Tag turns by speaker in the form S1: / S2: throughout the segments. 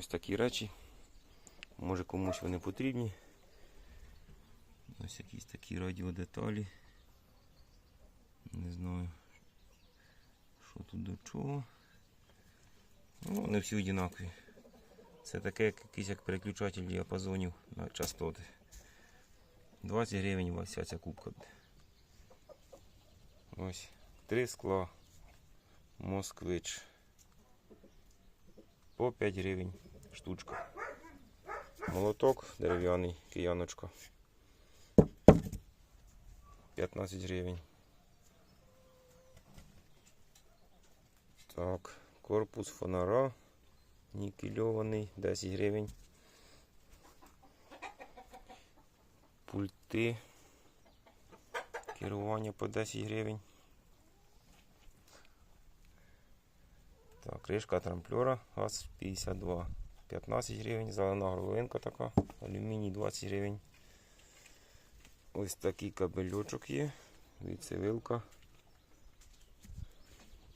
S1: Ось такі речі. Може комусь вони потрібні. Ось якісь такі радіодеталі. Не знаю, що тут до чого. Ну, вони всі однакові. Це таке як якийсь як переключатель діапазонів на частоти. 20 гривень вся ця кубка. Ось три скла. Москвич. По 5 гривень штучка. Молоток дерев'яний, кияночка. 15 гривень. Так, корпус фонара нікельований, 10 гривень. Пульти. Керування по 10 гривень. Так, кришка трамплера, газ 52. 15 гривень, зелена горловинка така, алюміній 20 гривень. Ось такий кабельочок є. Звідси вилка.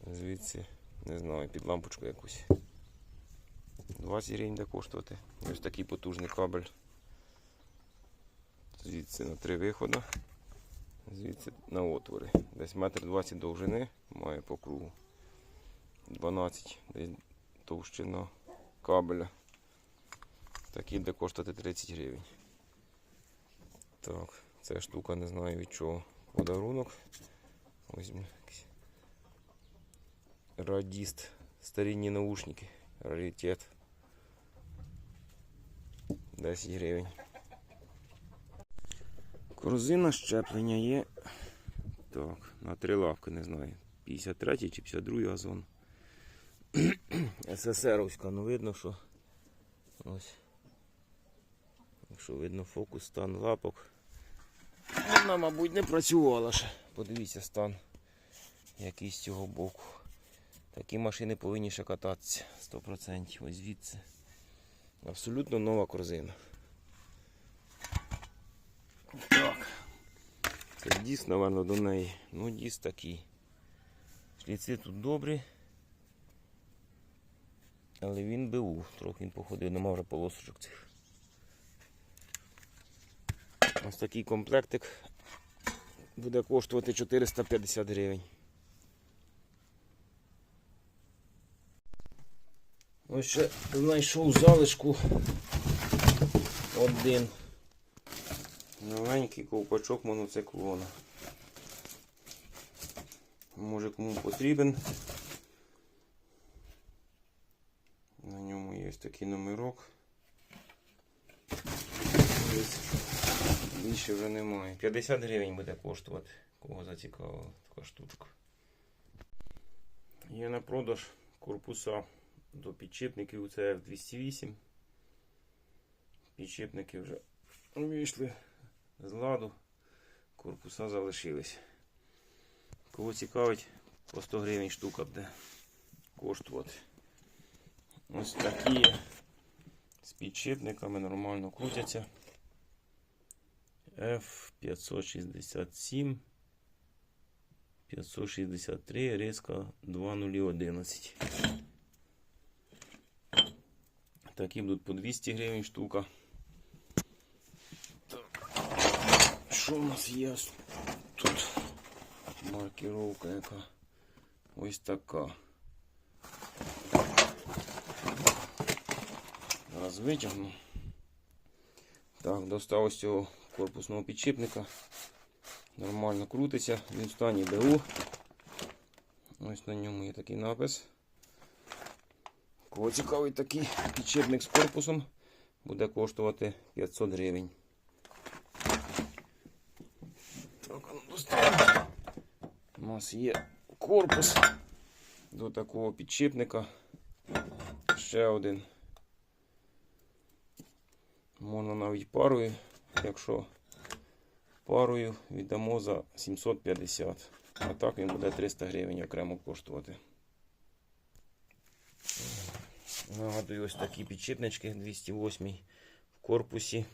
S1: Звідси, не знаю, під лампочку якусь. 20 гривень буде коштувати. Ось такий потужний кабель. Звідси на три виходи. Звідси на отвори. Десь метр 20 довжини має по кругу. 12 десь товщина кабеля. Такий буде коштувати 30 гривень. Так, ця штука не знаю від чого. Подарунок. Ось радіст. Старінні наушники. Раритет. 10 гривень. Корзина щеплення є. Так, на три лавки, не знаю. 53 чи 52 газон. СССРовська, ну видно, що ось. Якщо видно фокус, стан лапок. Вона, мабуть, не працювала ще. Подивіться стан який з цього боку. Такі машини повинні ще кататися 100%. Ось звідси. Абсолютно нова корзина. Так. Це діс, напевно, до неї. Ну, діс такий. Шліци тут добрі. Але він БУ. Трохи він походив, нема вже полосочок цих. Ось такий комплектик буде коштувати 450 гривень. Ось ще знайшов залишку один новенький ковпачок моноциклона. Може кому потрібен. На ньому є ось такий номерок. Ось. Більше вже немає. 50 гривень буде коштувати, кого зацікавила така штучка. Є на продаж корпуса до підчепників це F208. Підчепники вже вийшли з ладу, корпуса залишились. Кого цікавить, по 100 гривень штука буде коштувати. Ось такі з підшипниками нормально крутяться. F567 563 риска 2011. Такі будуть по 200 гривень штука. Що у нас є тут? Маркировка яка ось така. Зараз витягну. Так, достав ось корпусного підшипника. Нормально крутиться, він в стані БУ. Ось на ньому є такий напис. Кого цікавий такий підшипник з корпусом, буде коштувати 500 гривень. Так, ну. У нас є корпус до такого підшипника. Ще один. Можна навіть парою, якщо парою віддамо за 750. А так він буде 300 гривень окремо коштувати. Нагадую, ось такі підшипнички 208 в корпусі.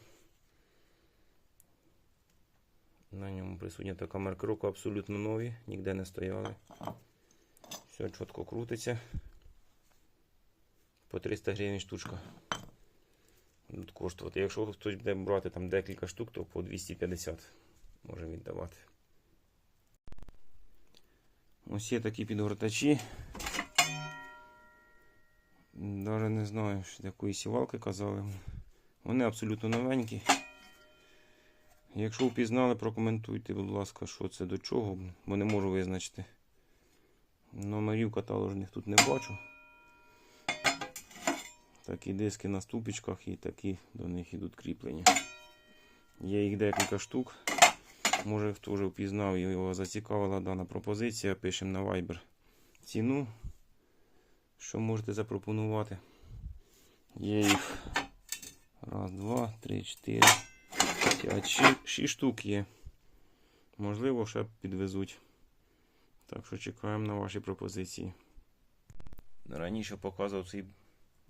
S1: На ньому присутня така маркировка абсолютно нові, ніде не стояли. Все чітко крутиться. по 300 гривень штучка. Будуть коштувати. Якщо хтось буде брати там декілька штук, то по 250 може віддавати. Ось є такі підгортачі. Даже не знаю, з якої сівалки казали. Вони абсолютно новенькі. Якщо впізнали, прокоментуйте, будь ласка, що це до чого, бо не можу визначити. Номерів каталожних тут не бачу. Такі диски на ступічках і такі до них йдуть кріплення. Є їх декілька штук. Може хто вже впізнав і його зацікавила дана пропозиція. Пишемо на Viber ціну. Що можете запропонувати? Є їх. Раз, два, три, чотири, п'ять, шість, шість штук є. Можливо, ще підвезуть. Так що чекаємо на ваші пропозиції. Раніше показував цей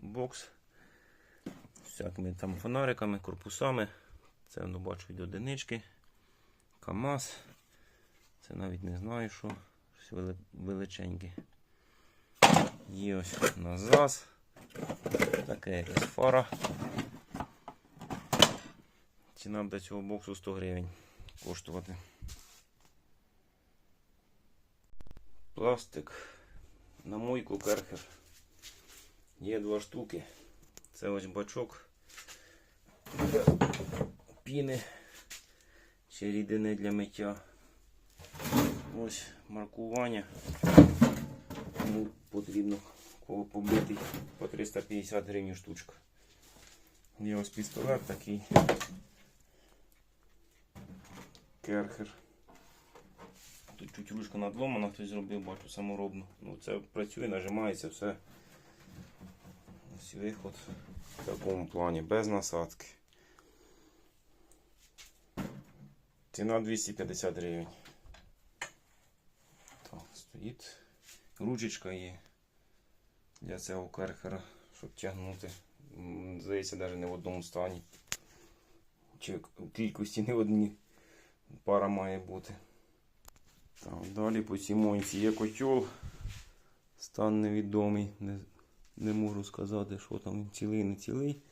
S1: бокс всякими там фонариками, корпусами. Це воно бачу від одинички. КАМАЗ. Це навіть не знаю, що. Щось величеньке. Є ось назас. Таке якась фара. Ціна до цього боксу 100 гривень коштувати. Пластик на мойку керхер. Є два штуки. Це ось бачок для піни чи рідини для миття. Ось маркування. Кому потрібно кого побитий по 350 гривень штучка. Є ось пістолет такий. Керхер. Тут чуть ручка надломана, хтось зробив, бачу, саморобну. Ну, це працює, нажимається все. Ось виход в такому плані, без насадки. Ціна 250 гривень. Так, стоїть. Ручечка є для цього керхера, щоб тягнути. Здається, навіть не в одному стані. Чи в кількості не в одній пара має бути. Так, далі по цій є котел. Стан невідомий. Не, можу сказати, що там він цілий, не цілий.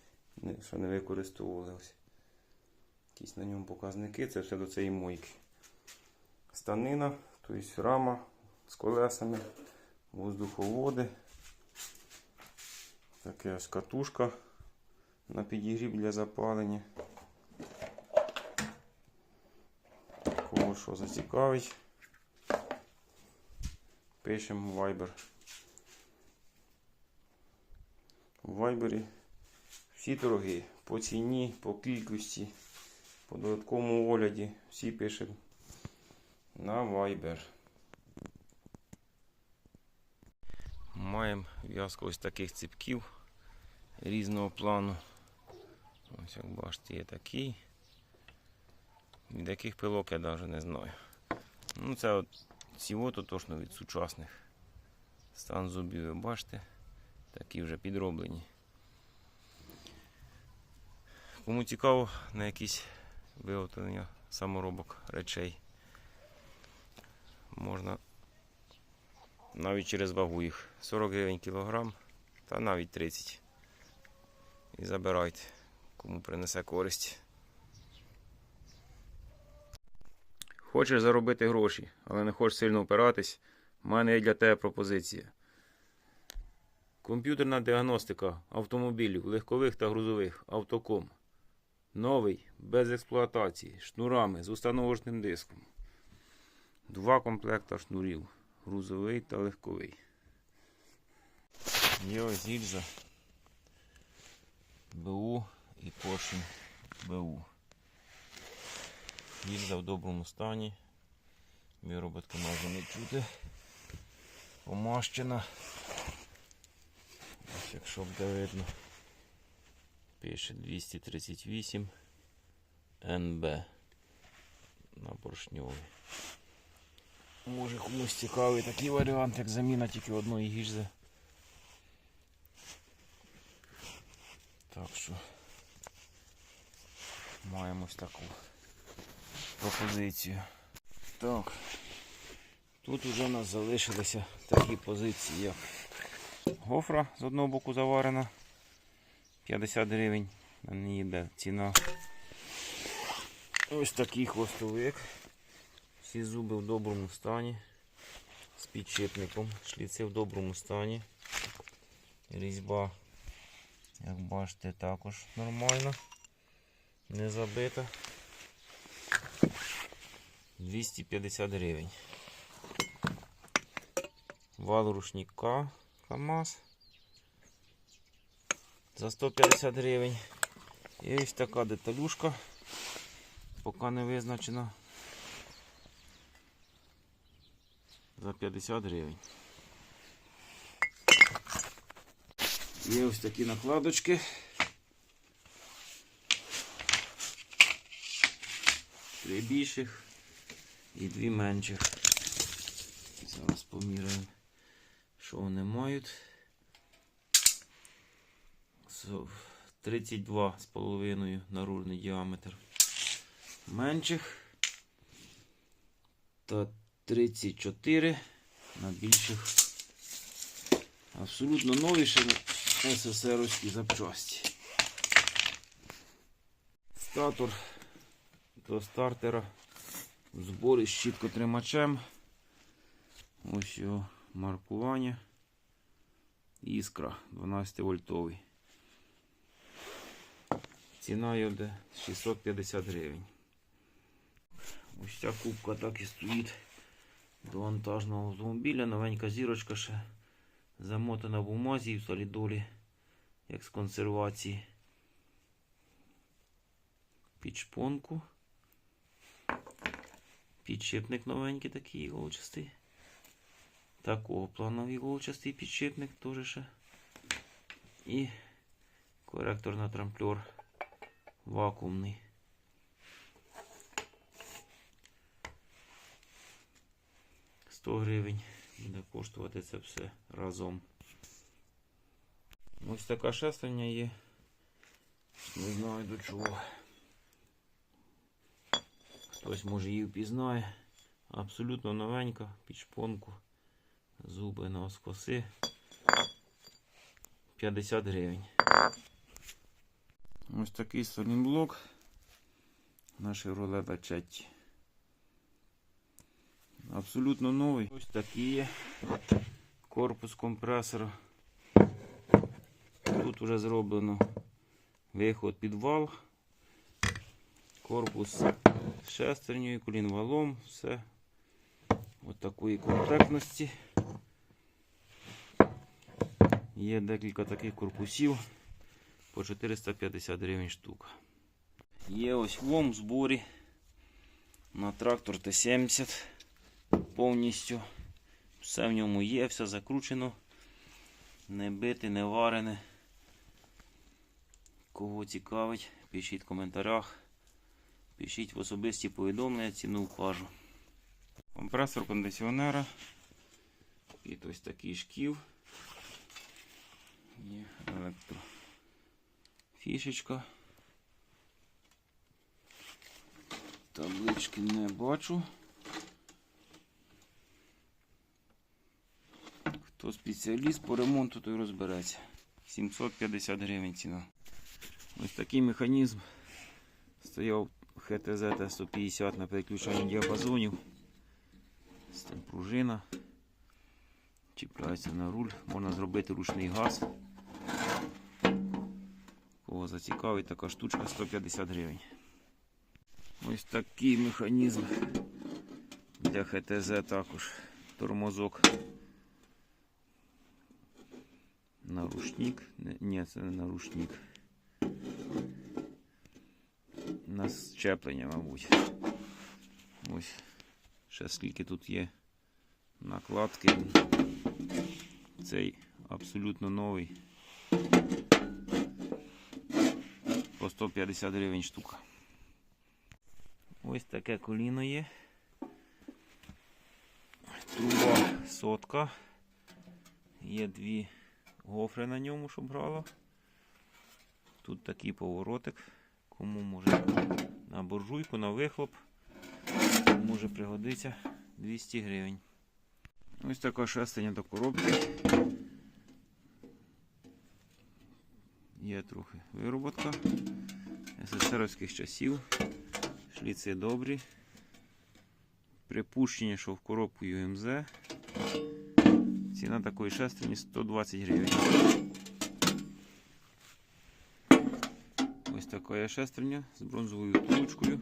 S1: Що не використовували. Ось. Якісь на ньому показники. Це все до цієї мойки. Станина, тобто рама з колесами, воздуховоди. Таке ось катушка на підігрів для запалення. Кого що зацікавить. Пишемо в Viber. В Viber всі торги по ціні, по кількості, по додатковому огляді. Всі пишемо на Viber. Маємо в'язку ось таких ципків різного плану. Ось як бачите, є такий. Від яких пилок я навіть не знаю. Ну, це от цього то точно від сучасних. Стан зубів ви бачите. Такі вже підроблені. Кому цікаво на якісь виготовлення саморобок речей. Можна навіть через вагу їх 40 гривень кілограм та навіть 30. І забирайте, кому принесе користь. Хочеш заробити гроші, але не хочеш сильно опиратись, в мене є для тебе пропозиція. Комп'ютерна діагностика автомобілів, легкових та грузових автоком. Новий, без експлуатації, шнурами з установочним диском. Два комплекта шнурів. Грузовий та легковий. Є ось гільза. БУ і поршень БУ. Гільза в доброму стані. Вироботки може не чути. Помащена. Ось якщо буде видно. Пише 238 НБ на поршньовий. Може комусь цікавий такий варіант, як заміна тільки одної гільзи. Так що маємо ось таку пропозицію. Так. Тут вже у нас залишилися такі позиції, як Гофра з одного боку заварена. 50 гривень. На неї йде ціна. Ось такий хвостовик. Всі зуби в доброму стані. З підшипником. Шліци в доброму стані. Різьба, як бачите, також нормально. Не забита. 250 гривень. Вал рушника КАМАЗ за 150 гривень. І ось така деталюшка, поки не визначена. За 50 гривень. Є ось такі накладочки. Три більших і дві менших. Зараз поміряємо, що вони мають. Со- 32,5 наружний діаметр менших та 34 на більших. Абсолютно нові ще СССРські запчасті. Статор до стартера в зборі з щіткотримачем. Ось його маркування. Іскра 12 вольтовий. Ціна йде 650 гривень. Ось ця кубка так і стоїть до вантажного автомобіля. Новенька зірочка ще замотана в бумазі і в солідолі, як з консервації. Під шпонку. Підшипник новенький такий іголчастий. Такого плану іголчастий підшипник теж ще. І коректор на трамплер вакуумний. Сто гривень буде коштувати це все разом. Ось така шестерня є. Не знаю до чого. Хтось може її впізнає. Абсолютно новенька, під шпонку. Зуби на оскоси. 50 гривень. Ось такий солінблок на Chevrolet Lachetti. Абсолютно новий. Ось такий є корпус компресора. Тут вже зроблено виход під вал, корпус з шестернею, колінвалом, все от такої комплектності. Є декілька таких корпусів по 450 гривень штука. Є ось лом в зборі на трактор Т-70 повністю. Все в ньому є, все закручено, не бите, не варене. Кого цікавить, пишіть в коментарях, пишіть в особисті повідомлення, ціну вкажу. Компресор кондиціонера. І ось такий шків. Є електро. Фішечка. Таблички не бачу. Хто спеціаліст по ремонту, той розбереться. 750 гривень ціна. Ось такий механізм стояв ХТЗ Т150 на переключенні діапазонів. Ось там пружина. Чіпляється на руль. Можна зробити ручний газ. Кого зацікавить, така штучка 150 гривень. Ось такий механізм для ХТЗ також. Тормозок. Нарушник. Ні, це не нарушник. На щеплення, мабуть. Ось. Ще скільки тут є накладки. Цей абсолютно новий. По 150 гривень штука. Ось таке коліно є. Труба сотка. Є дві гофри на ньому, щоб брало. Тут такий поворотик. Кому може на буржуйку, на вихлоп. Може пригодиться 200 гривень. Ось така шестерня до коробки. Є трохи вироботка СССРівських часів. Шліци добрі. Припущення, що в коробку ЮМЗ. Ціна такої шестерні 120 гривень. Ось така шестерня з бронзовою ручкою.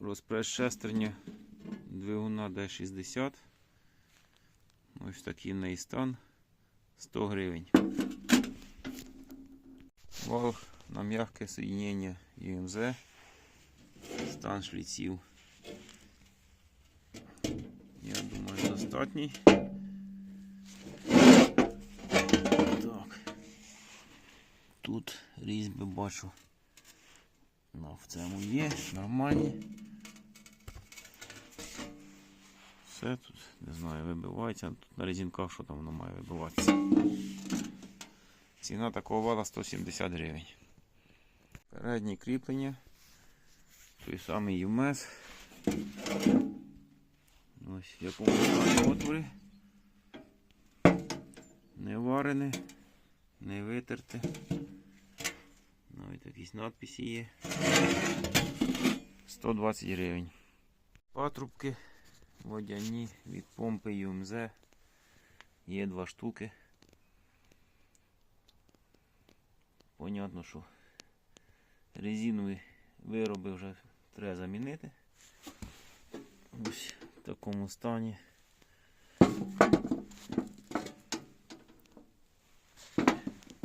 S1: Розпрес шестерня двигуна D60. Ось такий неї стан 100 гривень. Вал на м'яке соединення ЮМЗ. Стан шліців. Я думаю, достатній. Так. Тут різьби бачу. Ну, в цьому є, нормальні. Все тут, не знаю, вибивається. Тут на резинках що там воно має вибиватися. Ціна такого вала 170 гривень. Переднє кріплення. Той самий ЮМЕС. Ось в якому отвори. Не варене, не витерте. Навіть якісь надписи є. 120 гривень. Патрубки водяні від помпи ЮМЗ. Є два штуки. Понятно, що резинові вироби вже треба замінити. Ось в такому стані.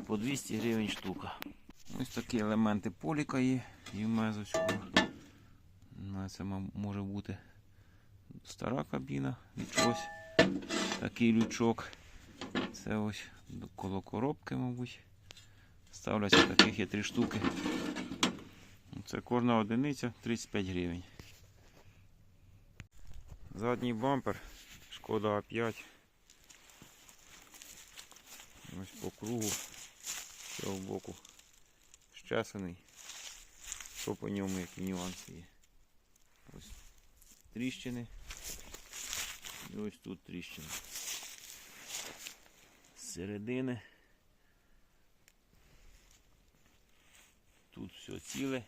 S1: По 200 гривень штука. Ось такі елементи поліка є юмезочку. Ну, Це може бути стара кабіна від чогось. Такий лючок. Це ось коло коробки, мабуть. Ставляться таких є три штуки. Це кожна одиниця 35 гривень. Задній бампер Шкода А5. Ось по кругу з цього боку щесаний. Що по ньому які нюанси є. Ось тріщини. І ось тут тріщини. З середини. Тут все ціле.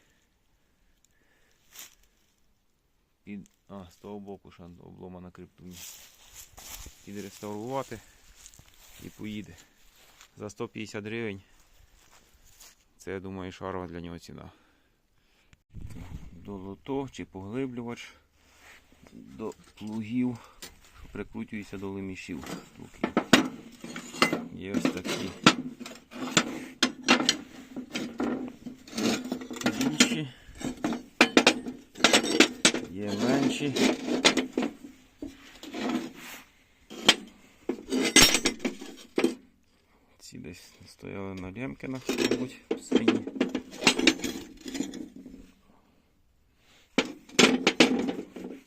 S1: Під... А, з того боку ще обломана криптуні. Підреставрувати і поїде. За 150 гривень. Це, я думаю, шарова для нього ціна. Долото чи поглиблювач до плугів, що прикручується до лемішів. Є ось такі. Менші. Ці десь стояли на Лемкінах, мабуть, сині.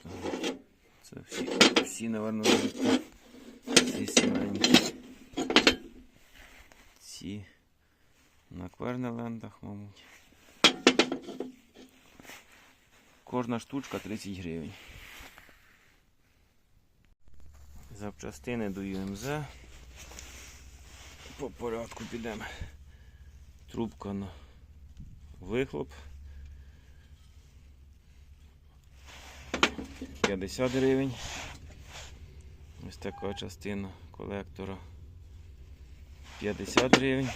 S1: Так, Це всі, всі, напевно, ці синенькі. Ці на Квернелендах, мабуть. Кожна штучка 30 гривень. Запчастини до ЮМЗ. По порядку підемо. Трубка на вихлоп. 50 гривень. Ось така частина колектора. 50 гривень.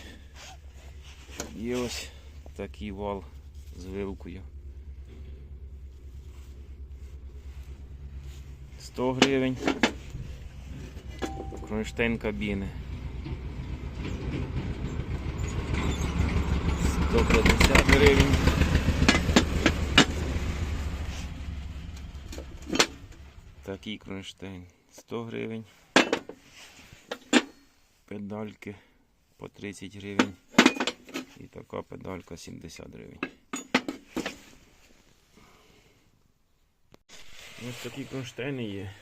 S1: І ось такий вал з вилкою. 100 гривень. Кронштейн кабіни. 150 гривень. Такий кронштейн 100 гривень. Педальки по 30 гривень. І така педалька 70 гривень. Ось такі кронштейни є.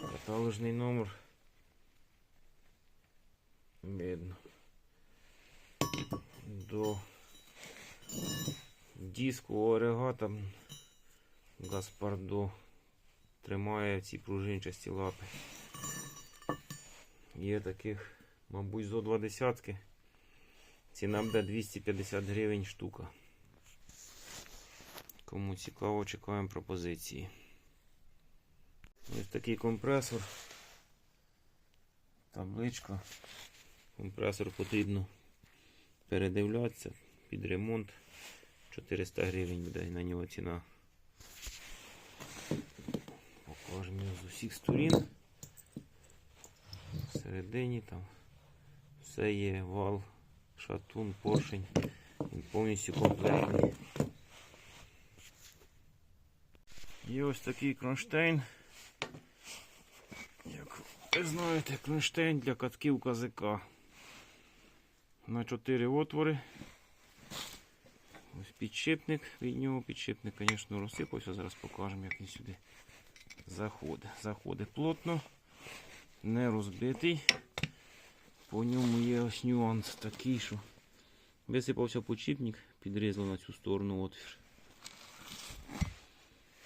S1: Каталожний номер. Видно. До диску орегата Гаспардо тримає ці пружинчасті лапи. Є таких, мабуть, зо два десятки. Ціна буде 250 гривень штука. Кому цікаво, чекаємо пропозиції. Ось такий компресор. Табличка. Компресор потрібно передивлятися під ремонт. 400 гривень буде на нього ціна. Покажемо його з усіх сторін. Всередині там все є вал, шатун, поршень. Він повністю комплектний. Є ось такий кронштейн. Як ви знаєте, кронштейн для катків КЗК. На 4 отвори. Ось підшипник від нього. Підшипник, звісно, розсипався. Зараз покажемо, як він сюди заходить. Заходить плотно, не розбитий. По ньому є ось нюанс такий, що висипався підшипник, підрізало на цю сторону отвір.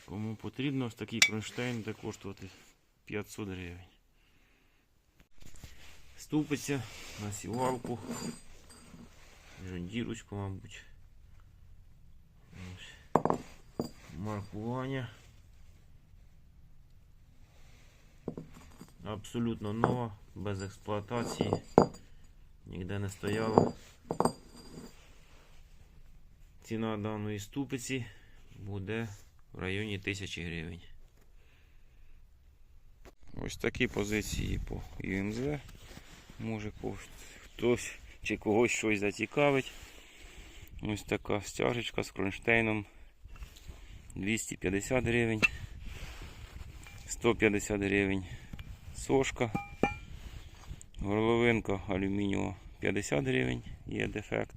S1: Кому потрібно, ось такий кронштейн буде коштувати 500 гривень. Ступиться на сівалку. Жондірочку, мабуть. Маркування. Абсолютно нова, без експлуатації. Ніде не стояла. Ціна даної ступиці буде в районі 1000 гривень. Ось такі позиції по ЮМЗ. Може хтось чи когось щось зацікавить. Ось така стяжечка з кронштейном 250 гривень, 150 гривень сошка, горловинка алюмінієва 50 гривень, є дефект.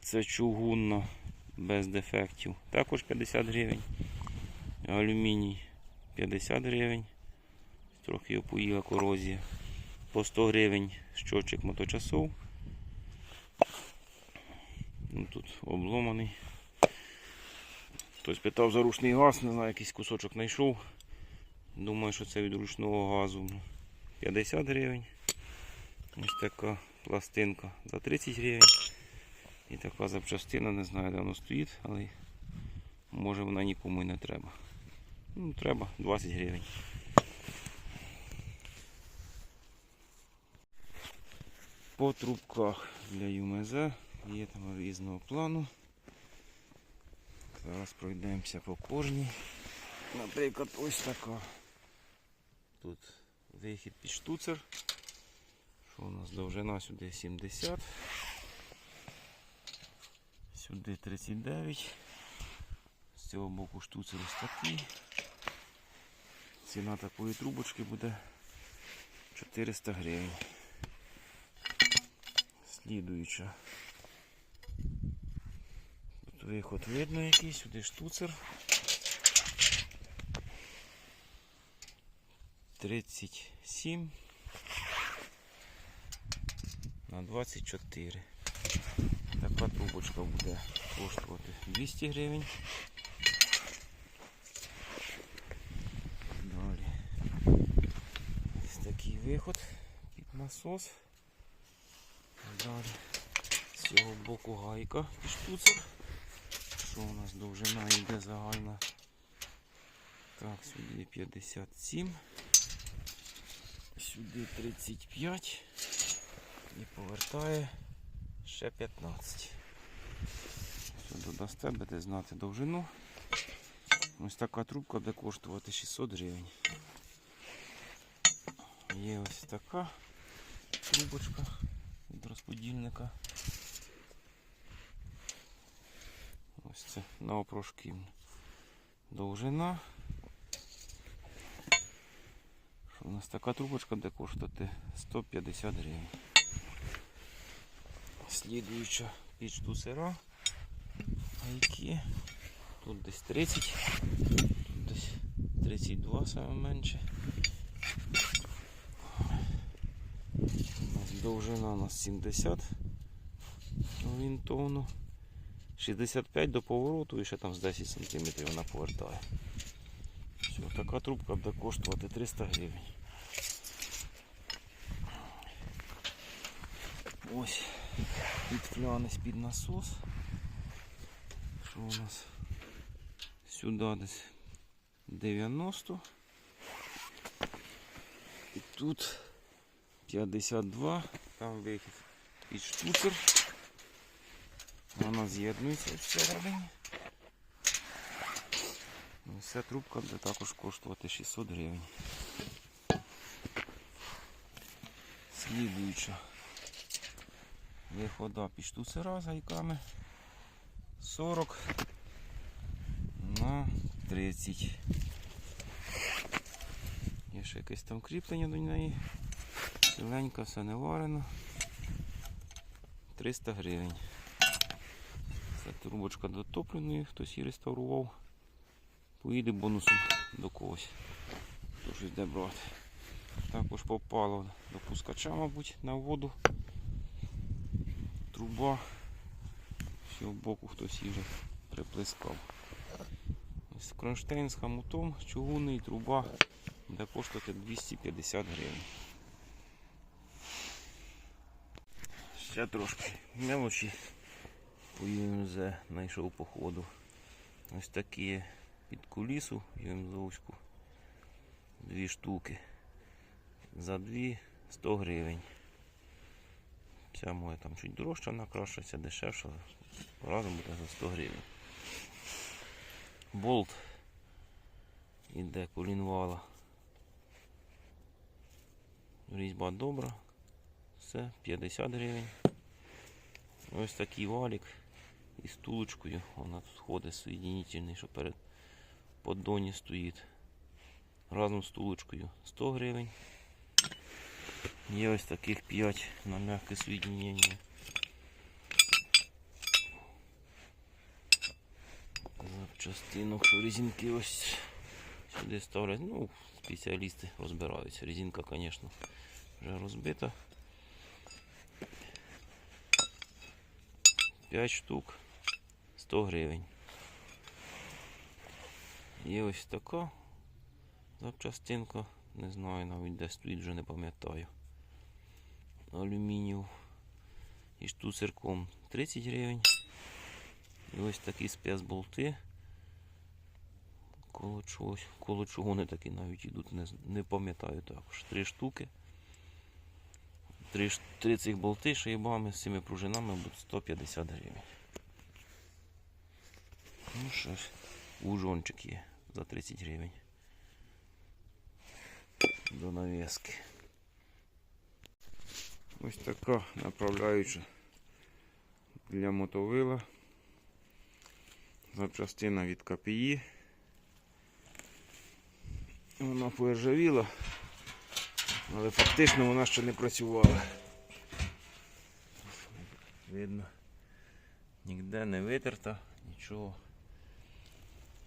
S1: Це чугунна без дефектів, також 50 гривень. Алюміній 50 гривень. Трохи його поїла корозія. По 100 гривень щочик моточасов. Ну, тут обломаний. Хтось питав за ручний газ, не знаю, якийсь кусочок знайшов. Думаю, що це від ручного газу. 50 гривень. Ось така пластинка за 30 гривень. І така запчастина, не знаю, де вона стоїть, але може вона нікому і не треба. Ну, треба 20 гривень. По трубках для ЮМЗ є там різного плану. Зараз пройдемося по кожній. Наприклад, ось така. Тут вихід під штуцер. Що у нас довжина сюди 70. Сюди 39. З цього боку штуцер ось такий. Ціна такої трубочки буде 400 гривень. Слідуюча. Тут виход видно який, сюди штуцер. 37 на 24. Така трубочка буде коштувати 200 гривень. Далі. Ось такий виход під насос. Далі з цього боку гайка і штуцер. Що у нас довжина йде загальна? Так, сюди 57. Сюди 35 і повертає ще 15. Що додасте, будете знати довжину. Ось така трубка буде коштувати 600 гривень. Є ось така трубочка від розподільника. Ось це на опрошки довжина. Що у нас така трубочка буде коштувати 150 гривень. Слідуюча піч тусера. Які тут десь 30, тут десь 32 саме менше. Довжина у нас 70 орієнтовно. 65 до повороту і ще там з 10 см вона повертає. Все, така трубка буде коштувати 300 гривень. Ось під флянець під насос. Що у нас? Сюди десь 90. І тут 52. Там вихід під штуцер. Вона з'єднується всередині. Ну, Ця трубка буде також коштувати 600 гривень. Слідуюча. Вихода під штуцера з гайками 40 на 30. Є ще якесь там кріплення до неї. Ціленька, все не варено. 300 гривень. Це трубочка до топливної, хтось її реставрував. Поїде бонусом до когось. Хто щось йде брати. Також попало до пускача, мабуть, на воду. Труба. З цього боку хтось її вже приплескав. Ось кронштейн з хамутом, чугунний, труба, буде коштувати 250 гривень. Ще трошки мелочі по ЮМЗ знайшов по ходу. Ось такі під кулісу ЮМЗовську. Дві штуки. За дві 100 гривень. Ця моя там чуть дорожча накрашується, дешевша. Разом буде за 100 гривень. Болт іде колінвала. Різьба добра. Все, 50 гривень. Ось такий валік із стулочкою. Вона тут ходить соєдинительний, що перед поддоні стоїть. Разом з стулочкою 100 гривень. Є ось таких 5 на м'яке соєдинення. Запчастинок, що резинки ось сюди ставлять. Ну, спеціалісти розбираються. Резинка, звісно, вже розбита. 5 штук 100 гривень. Є ось така запчастинка. Не знаю навіть де стоїть, вже не пам'ятаю. Алюмінію. І штуцерком 30 гривень. І ось такі спецболти. Коло чогось, коло чого вони такі навіть йдуть, не, не пам'ятаю також. Три штуки. Три, три цих болти шайбами з цими пружинами будуть 150 гривень. Ну що ж, ужончик є за 30 гривень. До навіски. Ось така направляюча для мотовила. Запчастина від КПІ. Вона поіржавіла, але фактично вона ще не працювала. Видно, ніде не витерта, нічого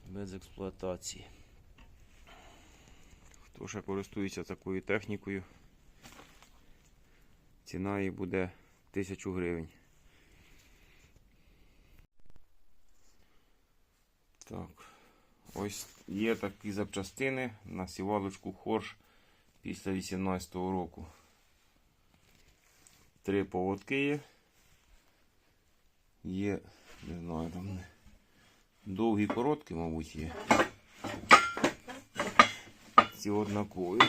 S1: без експлуатації. Хто ще користується такою технікою, ціна її буде 1000 гривень. Так, ось є такі запчастини на сівалочку Хорш після 18-го року. Три поводки є. Є, не знаю, там довгі короткі, мабуть, є. Ці однакові.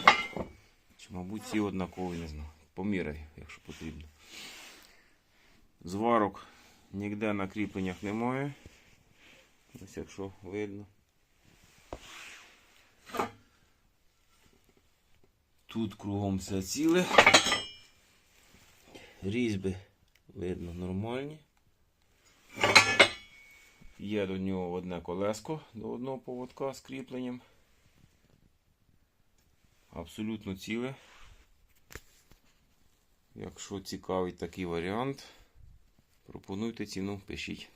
S1: Чи, мабуть, ці однакові, не знаю. Поміряй, якщо потрібно. Зварок ніде на кріпленнях немає. Ось якщо видно. Тут кругом все ціле. Різьби видно нормальні. Є до нього одне колеско до одного поводка з кріпленням. Абсолютно ціле. Якщо цікавий такий варіант, пропонуйте ціну, пишіть.